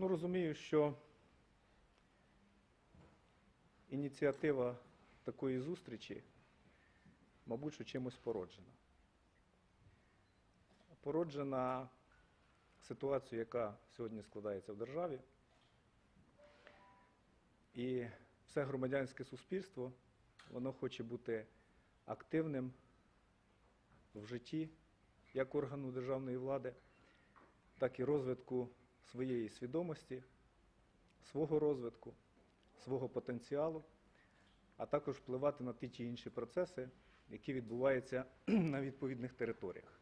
Ну, розумію, що ініціатива такої зустрічі, мабуть, що чимось породжена. Породжена ситуацією, яка сьогодні складається в державі. І все громадянське суспільство, воно хоче бути активним в житті як органу державної влади, так і розвитку своєї свідомості, свого розвитку, свого потенціалу, а також впливати на ті чи інші процеси, які відбуваються на відповідних територіях.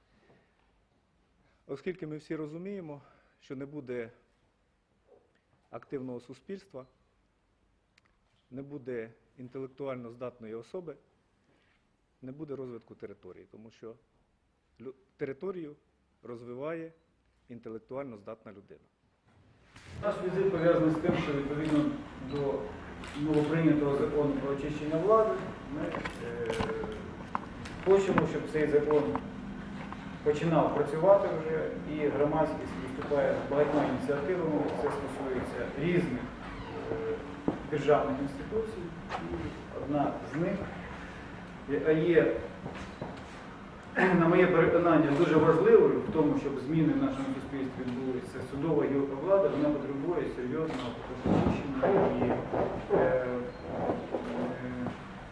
Оскільки ми всі розуміємо, що не буде активного суспільства, не буде інтелектуально здатної особи, не буде розвитку території, тому що територію розвиває інтелектуально здатна людина. Наш візит пов'язаний з тим, що відповідно до новоприйнятого закону про очищення влади ми е, хочемо, щоб цей закон починав працювати вже і громадськість виступає багатьма ініціативами. Це стосується різних е, державних інституцій. І одна з них, яка є, на моє переконання, дуже важливою в тому, щоб зміни в нашому суспільстві відбулися. Судова гілка влади вона потребує серйозного і е, е,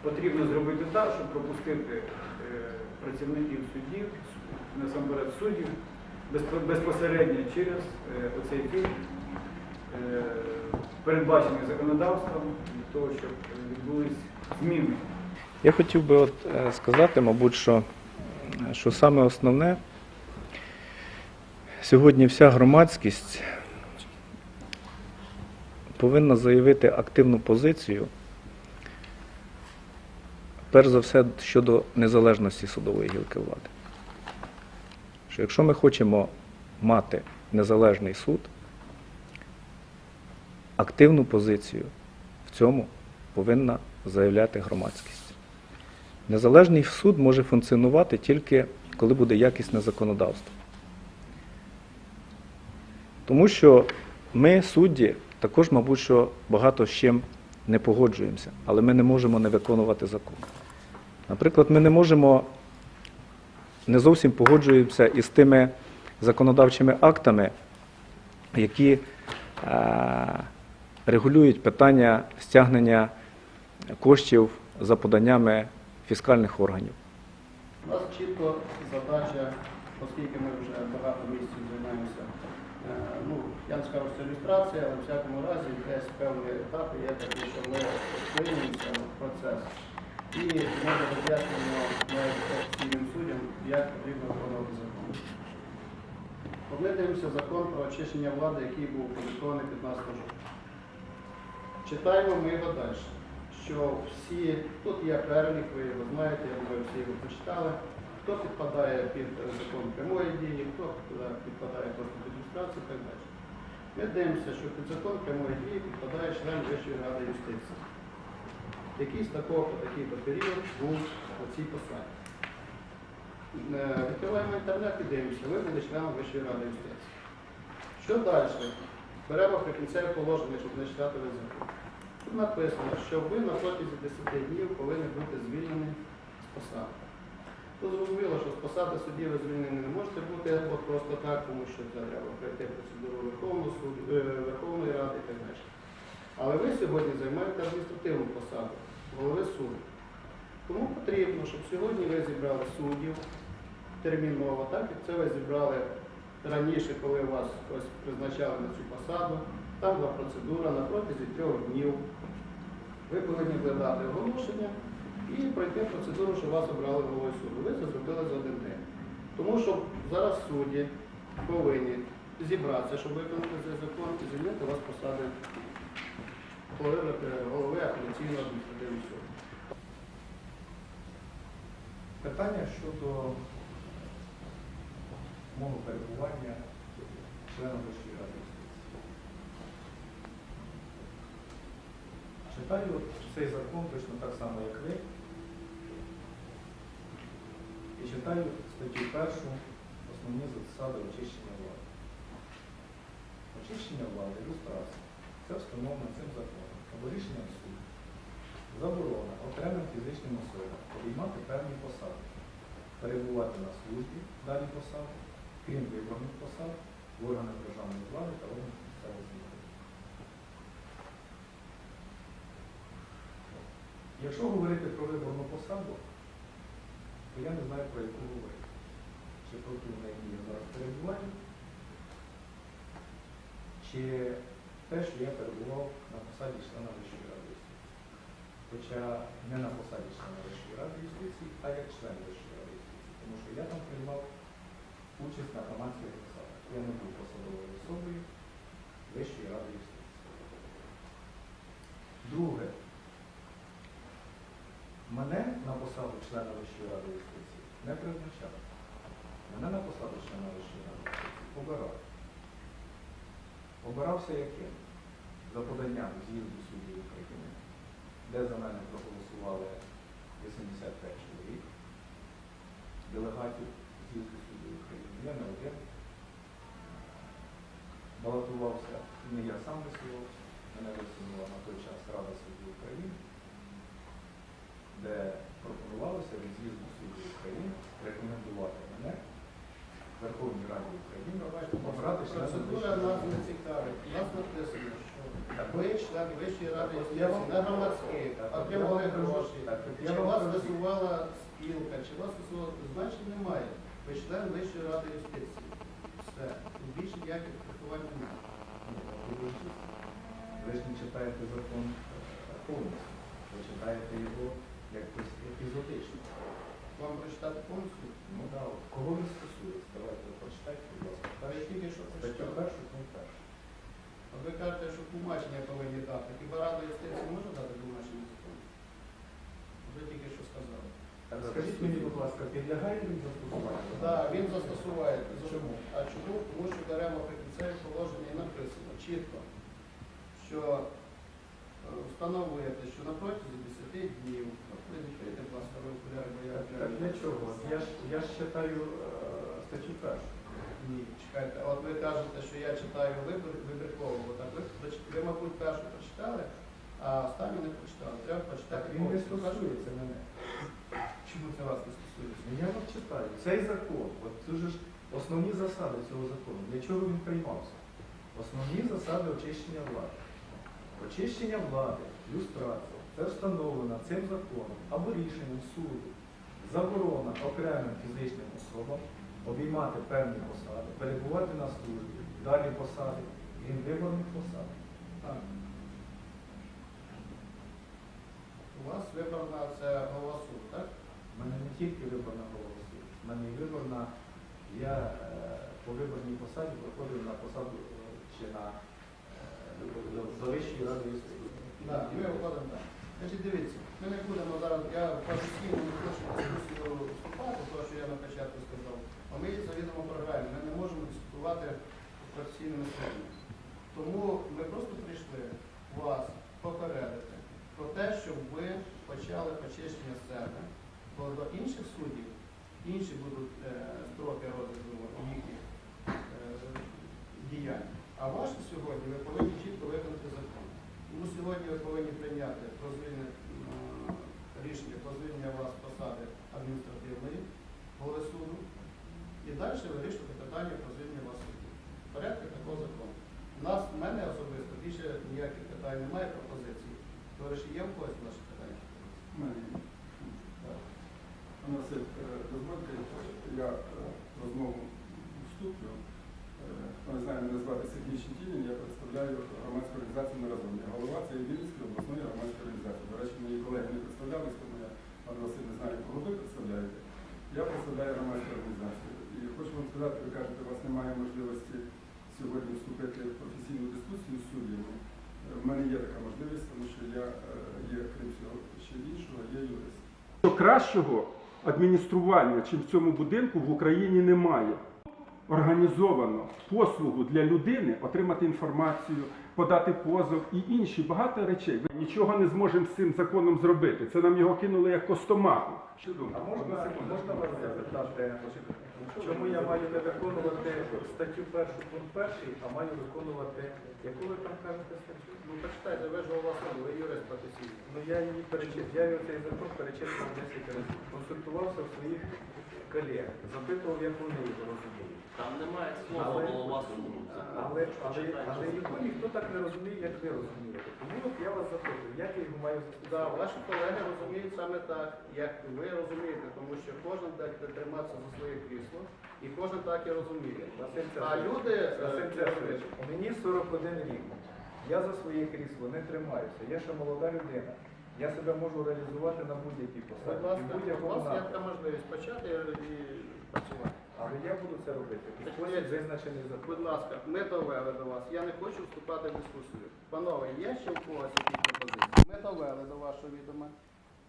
потрібно зробити так, щоб пропустити е, працівників судів, насамперед суддів, безпосередньо через е, оцей фільм, е, передбачений законодавством для того, щоб відбулись зміни. Я хотів би от е, сказати, мабуть, що, що саме основне, сьогодні вся громадськість повинна заявити активну позицію, перш за все щодо незалежності судової гілки влади. Що якщо ми хочемо мати незалежний суд, активну позицію в цьому повинна заявляти громадськість. Незалежний суд може функціонувати тільки коли буде якісне законодавство. Тому що ми, судді, також, мабуть, що багато з чим не погоджуємося, але ми не можемо не виконувати закон. Наприклад, ми не можемо не зовсім погоджуємося із тими законодавчими актами, які е, регулюють питання стягнення коштів за поданнями фіскальних органів. У нас чітко задача, оскільки ми вже багато місяців займаємося, е, ну, я не скажу, що це ілюстрація, але в всякому разі десь певні етапи є такі, що ми вклинюємося в процес. І ми роз'яснюємо навіть офіційним суддям, як потрібно виконувати закон. Ми дивимося закон про очищення влади, який був опублікований 15 жовтня. Читаємо ми його далі. Що всі, тут є перелік, ви його знаєте, я думаю, всі його прочитали. Хто підпадає під е, закон прямої дії, хто підпадає- під ілюстрацію і так далі. Ми дивимося, що під закон прямої дії підпадає член Вищої ради юстиції, який з такого такий-то період був на цій посаді. Е, Відкриваємо інтернет і дивимося, ви були членом Вищої ради юстиції. Що далі? Беремо прикінцеве положення, щоб не читати весь закон. Тут написано, що ви на протязі 10 днів повинні бути звільнені з посади. Тут зрозуміло, що з посади судді ви звільнені не можете бути от просто так, тому що це треба пройти процедуру Верховного суду, е, Верховної Ради і так далі. Але ви сьогодні займаєте адміністративну посаду голови суду. Тому потрібно, щоб сьогодні ви зібрали суддів терміново, так як це ви зібрали раніше, коли вас ось призначали на цю посаду. Там була процедура на протязі трьох днів. Ви повинні вкладати оголошення і пройти процедуру, що вас обрали головою суду. Ви це зробили за один день. Тому що зараз судді повинні зібратися, щоб виконати цей закон і звільнити вас посади голови, апеляційного адміністративного суду. Питання щодо мого перебування членом Вищої ради юстиції. Читаю цей закон точно так само, як ви. І читаю статтю першу, основні засади очищення влади. очищення влади, люстрація. Це встановлено цим законом або рішенням суду. Заборона окремим фізичним особам обіймати певні посади, перебувати на службі дані посади, крім виборних посад, в органах державної влади та органах місцевого. Якщо говорити про виборну посаду, то я не знаю про яку говорити. Чи про ту, на якій я зараз перебуваю, чи те, що я перебував на посаді члена Вищої ради юстиції. Хоча не на посаді члена Вищої ради юстиції, а як член Вищої ради юстиції. Тому що я там приймав участь на громадських посадах. Я не був посадовою особою Вищої ради юстиції. Друге, мене на посаду члена Вищої ради юстиції не призначали. Мене на посаду члена Вищої ради юстиції обирали. Обирався яким? За поданням з'їзду суддів України, де за мене проголосували 85 чоловік, делегатів з'їзду суддів України. Я не один. Балотувався не я сам висувався, мене висунула на той час Рада суддів України, де пропонувалося від з'їзду суддів України рекомендувати мене Верховній Раді України обрати Процедура нас не цікавить. Нас написано, що ви член Вищої ради юстиції на громадських, отримали гроші. так, я Чи вас висувала спілка, чи вас висувала, значить немає. Ви член Вищої ради юстиції. Все. Більше ніяких трактувань немає. Ви ж не читаєте закон е, повністю. Ви читаєте його якось епізодично. Вам прочитати повністю? Ну так, кого він стосується? Давайте прочитайте, будь ласка. Та я тільки що Статтю першу, пункт перший. От ви кажете, що тлумачення повинні дати. Хіба Рада юстиції може дати тлумачення закону? Ви тільки що сказали. Скажіть мені, будь ласка, підлягає він застосуванню? Так, він застосуває. Чому? А чому? Тому що беремо прикінцеві положення і написано чітко, що е, встановлюєте, що на протязі 10 днів, відкрийте, будь ласка, ви окуляри, бо я Так, так для чого? Я ж, я ж читаю е, статтю першу. Ні, чекайте, от ви кажете, що я читаю вибір, вибірково, так ви, проч- ви, мабуть, першу прочитали, а останню не прочитали. Треба Так, прочитати він не повністю. стосується мене. Чому це вас не стосується? Ну, Я вам читаю. Цей закон, от це ж основні засади цього закону. Для чого він приймався? Основні засади очищення влади. Очищення влади, люстрація, це встановлено цим законом або рішенням суду. Заборона окремим фізичним особам обіймати певні посади, перебувати на службі, далі посади, крім виборних посад. Так. У вас виборна це голова суду, так? У мене не тільки виборна голова суду, в мене і виборна, я е, по виборній посаді проходив на посаду е, чи на е, до- до Вищої ради. Так, ми виходимо так. Значить, дивіться, ми не будемо зараз, я професійно не хочу дискусію вступати, тому що я на початку сказав, а ми завідомо програмі, ми не можемо дискутувати професійними словами. Тому ми просто прийшли вас попередити про те, щоб ви почали очищення себе, бо до інших суддів інші будуть е, строки розгляду їхніх е, діянь. А ваші сьогодні ви повинні чітко виконати закон. Тому сьогодні ви повинні прийняти про звільнення, е, рішення про звільнення вас з посади адміністративної голови суду і далі вирішувати питання про звільнення вас судді. В порядку такого закону. У нас, в мене особисто більше ніяких питань немає пропозицій. Товариші, є в когось ваші питання? Так. Пане Василь, е, дозвольте, я е, розмову вступлю. Е, Хто не знає, мене звати Сергій Щетінін, я представляю громадську організацію «Не разом». Я голова цієї Вінницької обласної громадської організації. До речі, мої колеги не представлялись, тому я, пане Василь, не знаю, кого ви представляєте. Я представляю громадську організацію. І хочу вам сказати, ви кажете, у вас немає можливості сьогодні вступити в професійну дискусію з суддями. В мене є така можливість, тому що я е, є, крім всього, ще іншого, є юрист. Кращого адміністрування, чим в цьому будинку, в Україні немає. Організовано послугу для людини отримати інформацію, подати позов і інші багато речей. Ми нічого не зможемо з цим законом зробити. Це нам його кинули як костомаху. Що думаєте? А можна, можна вас запитати, чому я маю не виконувати статтю першу пункт перший, а маю виконувати, яку ви там кажете статтю? Ну почитайте, ви ж голова суду, ви юрист професійний. Ну я її перечитав, я його цей закон перечитував 10 разів. Консультувався у своїх колег, запитував, як вони його розуміють. Там немає слова Але- голова суду. Але, але, але його ніхто так не розуміє, як ви розумієте. Тому от я вас запитую, як я його маю Да, ваші колеги розуміють саме так, як ви розумієте, тому що кожен буде триматися за своє крісло, і кожен так і розуміє. Василь А люди е, Василь мені 41 рік. Я за своє крісло не тримаюся. Я ще молода людина. Я себе можу реалізувати на будь-якій будь посаді. і у будь-якому вас є напрямку. така можливість почати і працювати. Але я буду це робити. дивіться, визначений законом. Будь ласка, ми довели до вас. Я не хочу вступати в дискусію. Панове, є ще у когось якісь пропозиції? Ми довели до вашого відома.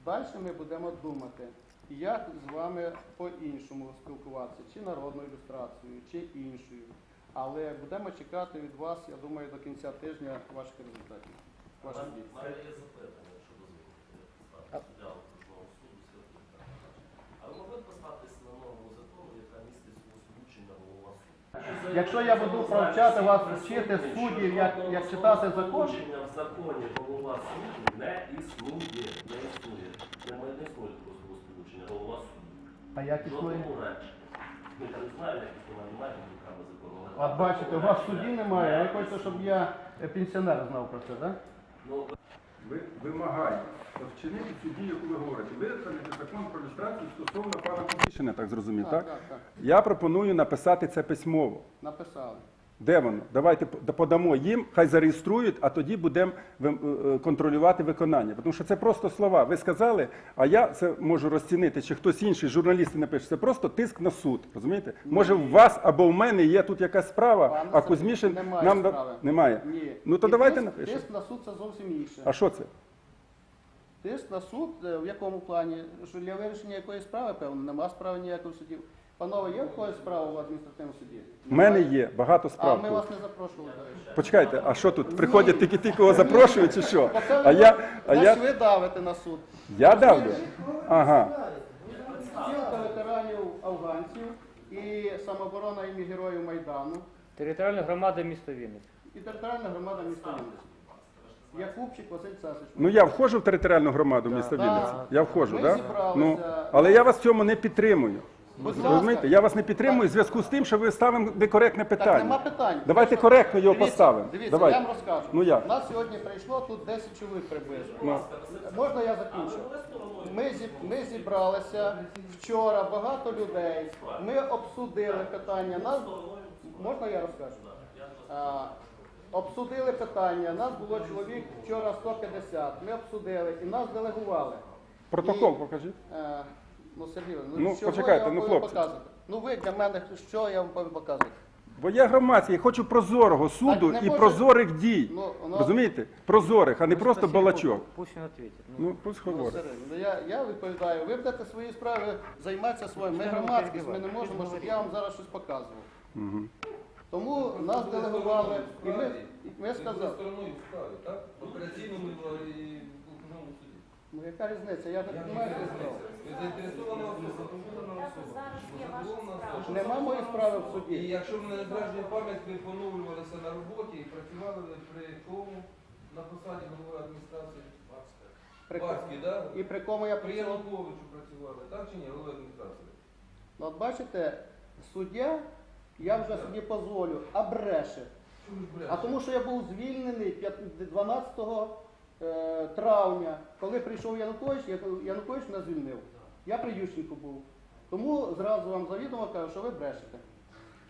Далі ми будемо думати, як з вами по-іншому спілкуватися, чи народною ілюстрацією, чи іншою. Але будемо чекати від вас, я думаю, до кінця тижня ваших результатів. Ваших дій. У мене є запитання, якщо дозволите, стати суддя окружного суду Святого А ви могли б поставитися на норму закону, яка містить озвучення голова суду? Якщо я буду провчати вас вчити суддів, як, як читати закон, в законі голова суду не існує. Не існує. Немає не існує такого словосполучення голова суду. а як існує? Жодному речі. Ну, я не знаю, як існує, немає руками закону. От бачите, у вас судді немає, а ви хочете, щоб я е, пенсіонер знав про це, так? Ну, Ви вимагаєте вчинити цю дію, яку ви говорите. Виконати закон про люстрацію стосовно пана Кузьмішина, так зрозумів, так? так, так. Я пропоную написати це письмово. Написали. Де воно? Давайте подамо їм, хай зареєструють, а тоді будемо е, контролювати виконання. Тому що це просто слова. Ви сказали, а я це можу розцінити, чи хтось інший, журналісти напише. Це просто тиск на суд. Розумієте? Може, в вас або в мене є тут якась справа, Пане а Кузьмішин немає нам справи. немає. Ні. Ну то І давайте тиск, напишемо. Тиск на суд це зовсім інше. А що це? Тиск на суд е, в якому плані? Що для вирішення якоїсь справи, певно, нема справи ніякої в суді. Панове, є в когось справа в адміністративному суді? У мене є багато А справ. ми тут. вас не запрошували, до речі. Почекайте, а що тут? Приходять тільки ті, кого запрошують, чи що? А ви- я, а значить, я, ви давите на суд. я давлю? Ага. Спілка ветеранів афганців і самооборона ім'я героїв Майдану Територіальна громада міста Вінниця. і територіальна громада міста Вінниці. Якубчик Василь Цасич. Ну я входжу в територіальну громаду міста Да. Вінниці. Я входжу, Ми так? зібралися- Ну, але я вас в цьому не підтримую. Розумієте? Я вас не підтримую в зв'язку з тим, що ви ставимо некоректне Так, питання. нема питань. Давайте Дивіться, коректно його дивіться, поставимо. Дивіться, Давайте. я вам розкажу. Ну, як? У нас сьогодні прийшло тут 10 чоловік приблизно. Ну. Можна я закінчу? Ми, зі, ми зібралися вчора, багато людей. Ми обсудили питання. Нас, можна я розкажу? А, обсудили питання. Нас було чоловік вчора 150. Ми обсудили і нас делегували. Протокол І- покажіть. Е, ну, Сергій, ну, Ну, чого почекайте, я вам ну, повинен хлопці. показувати? Ну ви для мене, що я вам повинен показувати? Бо я громадський, я хочу прозорого суду не і може- прозорих дій. Ну, воно- Розумієте? Прозорих, а не просто Спасибо, балачок. Пусть він відповідь. Ну, пусть Ну, говорить. Сергій, ну, я, я відповідаю, ви будете свої справи займатися своїм. Ми громадськість, ми не можемо, щоб я вам зараз щось показував. Тому нас делегували, і ми, і ми сказали, стороною в справі, так? В операційному і в окружному суді. Ну яка різниця, я не маю. Ви заінтересована особа, запитана особа. Зараз є ваша Задоволена справа. особа. Нема моєї справи в суді. І якщо мене не зраджує пам'ять, ви поновлювалися на роботі і працювали при кому на посаді голови адміністрації? При- Барський, так? І при кому я При працював. Януковичу працювали, так чи ні, голови адміністрації? Ну, от бачите, суддя, я вже собі дозволю, а бреше. Чому ж А тому, що я був звільнений п'ят- 12 е, травня, коли прийшов Янукович, Янукович мене звільнив. Я при Ющенку був. Тому зразу вам завідомо кажу, що ви брешете.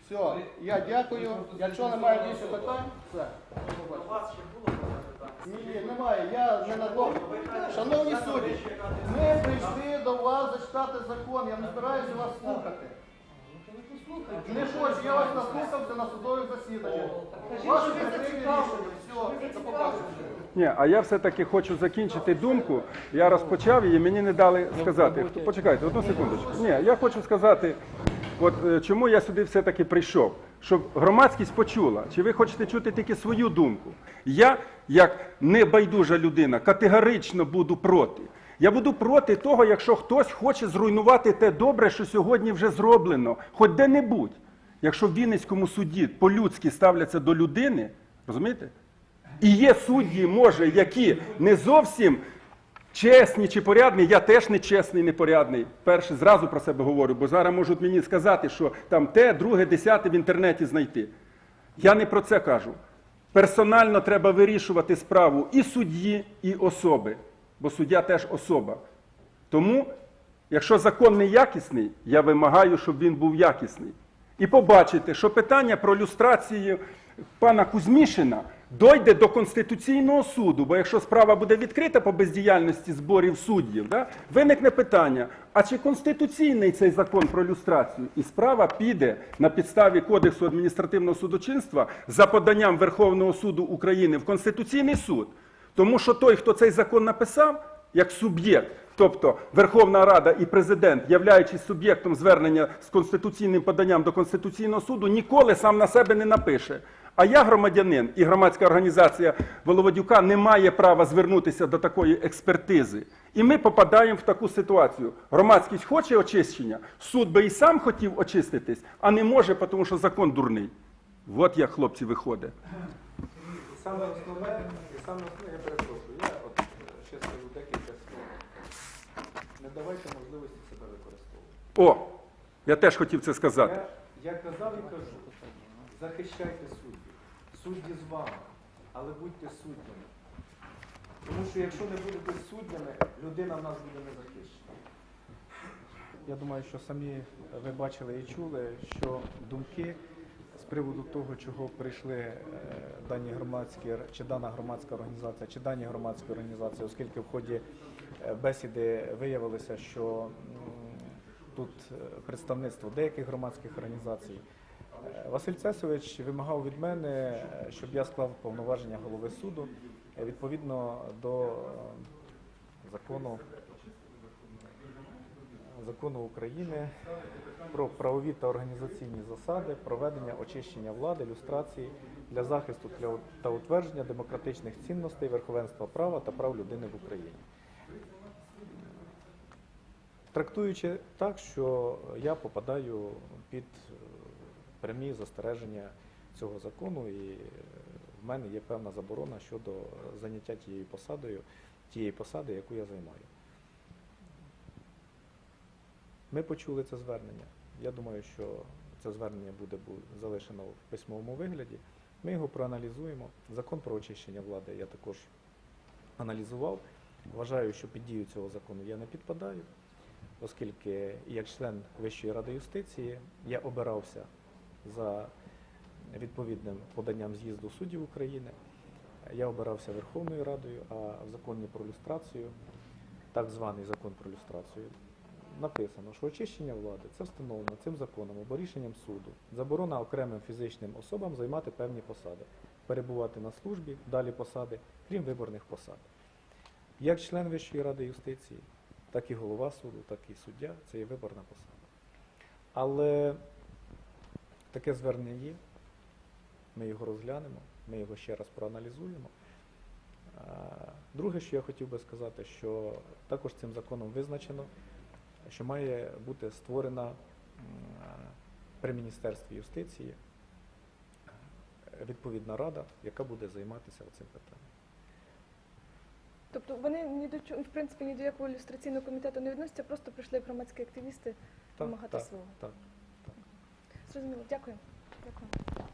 Все, я дякую. Якщо немає більше питань, все. У вас ще було питання? Ні, немає. Я не надовго. Шановні судді, ми прийшли до вас зачитати закон. Я не збираюся вас слухати. Не хочу, я вас наслухався на судові засідання. Ваші прикриві рішення. Все, до побачення. Ні, а я все-таки хочу закінчити думку. Я розпочав її, мені не дали сказати. Хто- Почекайте, одну секундочку. Ні, я хочу сказати, от е, чому я сюди все-таки прийшов. Щоб громадськість почула, чи ви хочете чути тільки свою думку. Я, як небайдужа людина, категорично буду проти. Я буду проти того, якщо хтось хоче зруйнувати те добре, що сьогодні вже зроблено, хоч де-небудь. Якщо в Вінницькому суді по-людськи ставляться до людини, розумієте? І є судді, може, які не зовсім чесні чи порядні, я теж не чесний, не порядний. Перше зразу про себе говорю, бо зараз можуть мені сказати, що там те, друге, десяте в інтернеті знайти. Я не про це кажу. Персонально треба вирішувати справу і судді, і особи, бо суддя теж особа. Тому, якщо закон не якісний, я вимагаю, щоб він був якісний. І побачите, що питання про люстрацію пана Кузьмішина дойде до Конституційного суду, бо якщо справа буде відкрита по бездіяльності зборів суддів, да, виникне питання, а чи конституційний цей закон про люстрацію? І справа піде на підставі Кодексу адміністративного судочинства за поданням Верховного суду України в Конституційний суд. Тому що той, хто цей закон написав, як суб'єкт, тобто Верховна Рада і президент, являючись суб'єктом звернення з конституційним поданням до Конституційного суду, ніколи сам на себе не напише. А я громадянин і громадська організація Воловодюка не має права звернутися до такої експертизи. І ми попадаємо в таку ситуацію. Громадськість хоче очищення, суд би і сам хотів очиститись, а не може, тому що закон дурний. От як хлопці виходить. Саме основне, саме основне, я перепрошую, я от е, ще скажу декілька слов. Не давайте можливості себе використовувати. О, я теж хотів це сказати. Я, я казав і кажу, захищайте суддів. Судді з вами, але будьте суддями. Тому що якщо не будете суддями, людина в нас буде не захищена. Я думаю, що самі ви бачили і чули, що думки приводу того, чого прийшли е, дані громадські чи дана громадська організація, чи дані громадські організації, оскільки в ході е, бесіди виявилося, що тут е, представництво деяких громадських організацій. Василь Цесович вимагав від мене, щоб я склав повноваження голови суду відповідно до закону закону України про правові та організаційні засади проведення очищення влади, люстрації для захисту та утвердження демократичних цінностей, верховенства права та прав людини в Україні. Трактуючи так, що я попадаю під е, прямі застереження цього закону, і е, в мене є певна заборона щодо заняття тією посадою, тієї посади, яку я займаю. Ми почули це звернення. Я думаю, що це звернення буде залишено в письмовому вигляді. Ми його проаналізуємо. Закон про очищення влади я також аналізував. Вважаю, що під дію цього закону я не підпадаю, оскільки як член Вищої ради юстиції я обирався за відповідним поданням з'їзду суддів України. Я обирався Верховною Радою, а в законі про люстрацію, так званий закон про люстрацію, написано, що очищення влади це встановлено цим законом або рішенням суду. Заборона окремим фізичним особам займати певні посади, перебувати на службі, далі посади, крім виборних посад. Як член Вищої ради юстиції, так і голова суду, так і суддя це є виборна посада. Але таке звернення є, ми його розглянемо, ми його ще раз проаналізуємо. Друге, що я хотів би сказати, що також цим законом визначено, що має бути створена при Міністерстві юстиції е, відповідна рада, яка буде займатися цим питанням. Тобто вони ні до чого, в принципі, ні до якого ілюстраційного комітету не відносяться, просто прийшли громадські активісти Так, вимагати так, свого. так. Зрозуміло, дякую. Дякую.